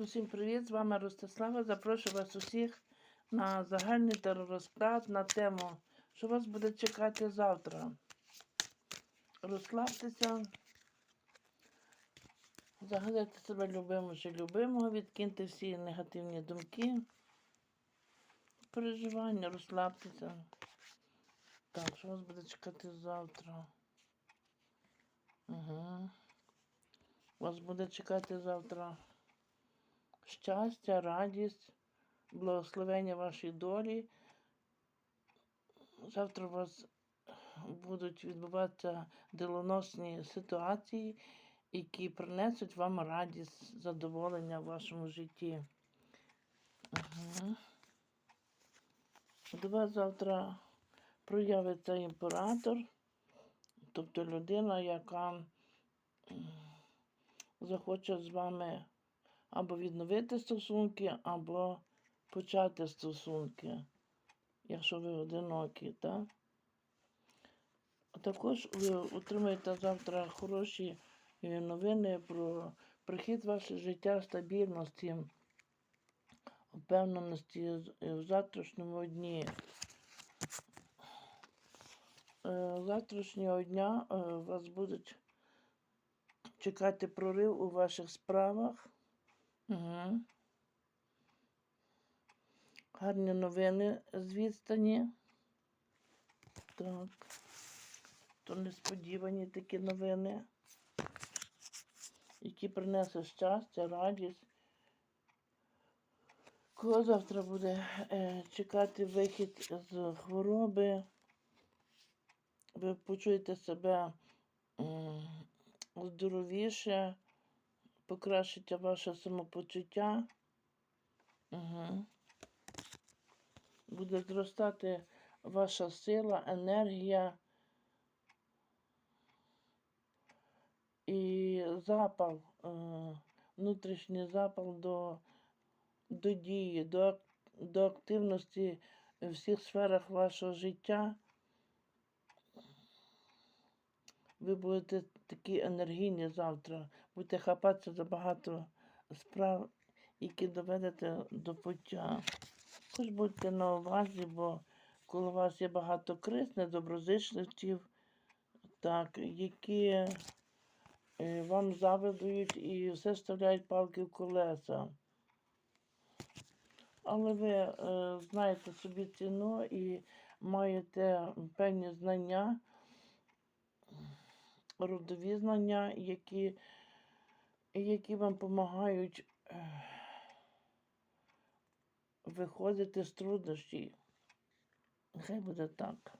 Усім привіт! З вами Ростислава. Запрошую вас усіх на загальний теророзклад на тему, що вас буде чекати завтра. Розслабтеся, загадайте себе любимо чи любимого, відкиньте всі негативні думки, переживання, розслабтеся. Так, що вас буде чекати завтра? Угу. Вас буде чекати завтра щастя, радість, благословення вашій долі. Завтра у вас будуть відбуватися ділоносні ситуації, які принесуть вам радість, задоволення в вашому житті. Угу. До вас завтра проявиться імператор, тобто людина, яка захоче з вами або відновити стосунки, або почати стосунки, якщо ви одинокі, так? А також ви отримаєте завтра хороші е, новини про прихід ваше життя стабільності, впевненості в завтрашньому дні. Е, Завтрашнього дня е, вас будуть чекати прорив у ваших справах. Угу. Гарні новини з відстані. Так. То несподівані такі новини, які принесуть щастя, радість. Кого завтра буде е, чекати вихід з хвороби, ви почуєте себе м, здоровіше, покращиться ваше самопочуття. Угу. Буде зростати ваша сила, енергія і запал, е, внутрішній запал до, до дії, до, до активності в всіх сферах вашого життя. Ви будете такі енергійні завтра, будете хапатися за багато справ, які доведете до пуття. Хоч будьте на увазі, бо коли у вас є багато криз, недоброзичливців, так, які е, вам завидують і все вставляють палки в колеса. Але ви е, знаєте собі ціну і маєте певні знання, родові знання, які, які вам допомагають е, виходити з труднощів. Хай буде так.